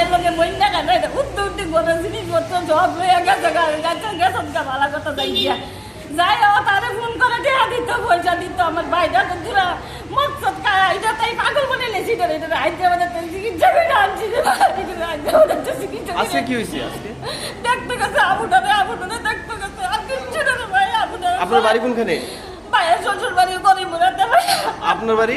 যে বন্যা কেন এটা? উঠতে উঠতে কোনো জিনিসপত্র সব হয়ে গেছে গেছে গেছে ভালো কথা যাই গিয়া যাই ও তারে ফোন করে দেয়া দিত পয়সা দিত আমার ভাইটা তো ধরা মকসদ এটা তাই পাগল বলে লেছি ধরে এটা হায়দ্রাবাদের তো চিকিৎসা করে আনছি আজকে কি হয়েছে আজকে? দেখতে গেছে আবুটারে আবুটারে দেখতে গেছে আর কিচ্ছু না ভাই আবুটারে আপনার বাড়ি কোনখানে? ভাইয়ের শ্বশুর বাড়ি? গরিব মুরাতে ভাই আপনার বাড়ি।